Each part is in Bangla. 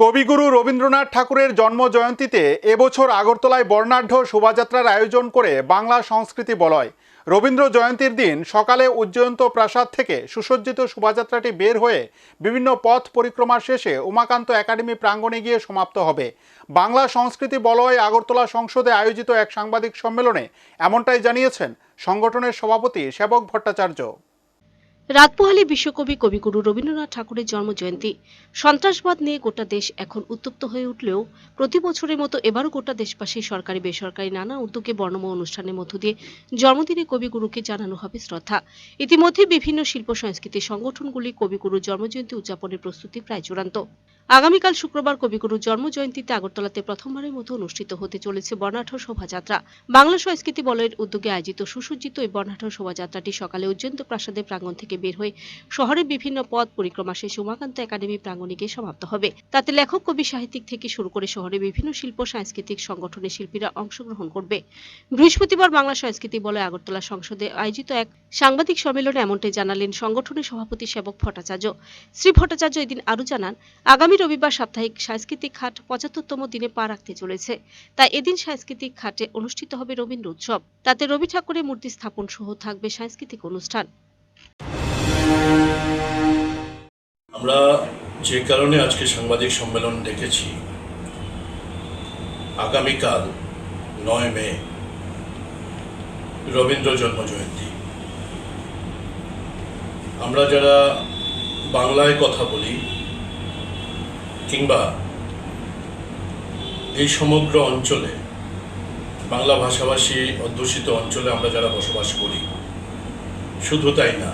কবিগুরু রবীন্দ্রনাথ ঠাকুরের জন্ম জয়ন্তীতে এবছর আগরতলায় বর্ণাঢ্য শোভাযাত্রার আয়োজন করে বাংলা সংস্কৃতি বলয়। রবীন্দ্র জয়ন্তীর দিন সকালে উজ্জয়ন্ত প্রাসাদ থেকে সুসজ্জিত শোভাযাত্রাটি বের হয়ে বিভিন্ন পথ পরিক্রমা শেষে উমাকান্ত একাডেমি প্রাঙ্গণে গিয়ে সমাপ্ত হবে। বাংলা সংস্কৃতি বলয় আগরতলা সংসদে আয়োজিত এক সাংবাদিক সম্মেলনে এমনটাই জানিয়েছেন সংগঠনের সভাপতি সেবক ভট্টাচার্য। রাতপোহালি বিশ্বকবি কবিগুরু রবীন্দ্রনাথ ঠাকুরের জন্মজয়ন্তী। সন্ত্রাসবাদ নিয়ে গোটা দেশ এখন উত্তপ্ত হয়ে উঠলেও প্রতি বছরের মতো এবারও গোটা দেশবাসী সরকারি বেসরকারি নানা উদ্যোগে বর্ণময় অনুষ্ঠানের মধ্য দিয়ে জন্মদিনে কবিগুরুকে জানানো হবে শ্রদ্ধা। ইতিমধ্যে বিভিন্ন শিল্প সংস্কৃতি সংগঠনগুলি কবিগুরুর জন্মজয়ন্তী উদযাপনের প্রস্তুতি প্রায় চূড়ান্ত। আগামীকাল শুক্রবার কবিগুরুর জন্মজয়ন্তীতে আগরতলাতে প্রথমবারের মতো অনুষ্ঠিত হতে চলেছে বর্ণাঢ্য শোভাযাত্রা। বাংলা সংস্কৃতি বলয়ের উদ্যোগে আয়োজিত সুসজ্জিত এই বর্ণাঢ্য শোভাযাত্রাটি সকালে উজ্জয়ন্ত প্রাসাদের প্রাঙ্গণ থেকে বের হয়ে শহরের বিভিন্ন পথ পরিক্রমা শেষে উমাকান্ত একাডেমি প্রাঙ্গণে গিয়ে সমাপ্ত হবে। তাতে লেখক, কবি, সাহিত্যিক থেকে শুরু করে শহরের বিভিন্ন শিল্প, সাংস্কৃতিক সংগঠনের শিল্পীরা অংশগ্রহণ করবে। বৃহস্পতিবার বাংলা সংস্কৃতি বলে আগরতলা সংসদে আয়োজিত এক সাংবাদিক সম্মেলনে এমনটাই জানালেন সংগঠনের সভাপতি সেবক ভট্টাচার্য। শ্রী ভট্টাচার্য এদিন আরও জানান, আগামী রবিবার সাপ্তাহিক সাংস্কৃতিক হাট পঁচাত্তরতম দিনে পা রাখতে চলেছে। তাই এদিন সাংস্কৃতিক হাটে অনুষ্ঠিত হবে রবীন্দ্র উৎসব। তাতে রবি ঠাকুরের মূর্তি স্থাপন সহ থাকবে সাংস্কৃতিক অনুষ্ঠান। আমরা যে কারণে আজকে সাংবাদিক সম্মেলন ডেকেছি, আগামীকাল নয় মে, রবীন্দ্র জন্মজয়ন্তী। আমরা যারা বাংলায় কথা বলি, কিংবা এই সমগ্র অঞ্চলে, বাংলা ভাষাভাষী অধ্যুষিত অঞ্চলে আমরা যারা বসবাস করি, শুধু তাই না,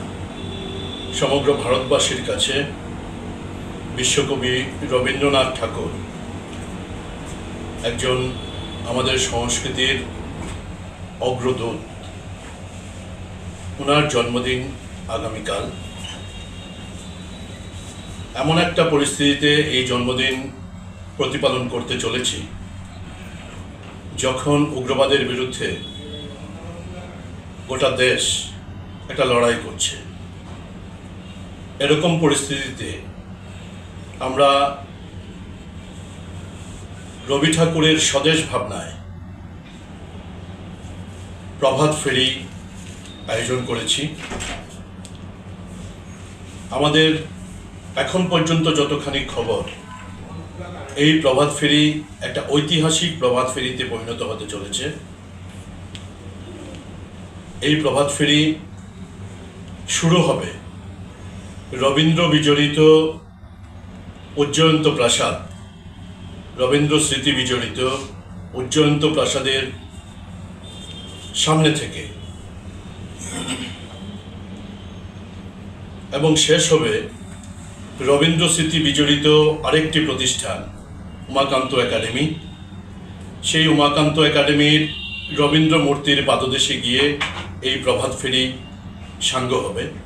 সমগ্র ভারতবাসীর কাছে বিশ্বকবি রবীন্দ্রনাথ ঠাকুর, একজন আমাদের সংস্কৃতির অগ্রদূত। ওনার জন্মদিন আগামীকাল। এমন একটা পরিস্থিতিতে এই জন্মদিন প্রতিপালন করতে চলেছি, যখন উগ্রবাদের বিরুদ্ধে গোটা দেশ একটা লড়াই করছে। এরকম পরিস্থিতিতে আমরা রবি ঠাকুরের স্বদেশ ভাবনায় প্রভাত ফেরি আয়োজন করেছি। আমাদের এখন পর্যন্ত যতখানি খবর, এই প্রভাত ফেরি একটা ঐতিহাসিক প্রভাত ফেরিতে পরিণত হতে চলেছে। এই প্রভাত ফেরি শুরু হবে রবীন্দ্র বিজড়িত উজ্জয়ন্ত প্রাসাদ। রবীন্দ্র স্মৃতি বিজড়িত উজ্জয়ন্ত প্রাসাদের সামনে থেকে। এবং শেষ হবে রবীন্দ্র স্মৃতি বিজড়িত আরেকটি প্রতিষ্ঠান, উমাকান্ত একাডেমি। সেই উমাকান্ত একাডেমির রবীন্দ্র মূর্তির পাদদেশে গিয়ে এই প্রভাত ফেরি সাঙ্গ হবে।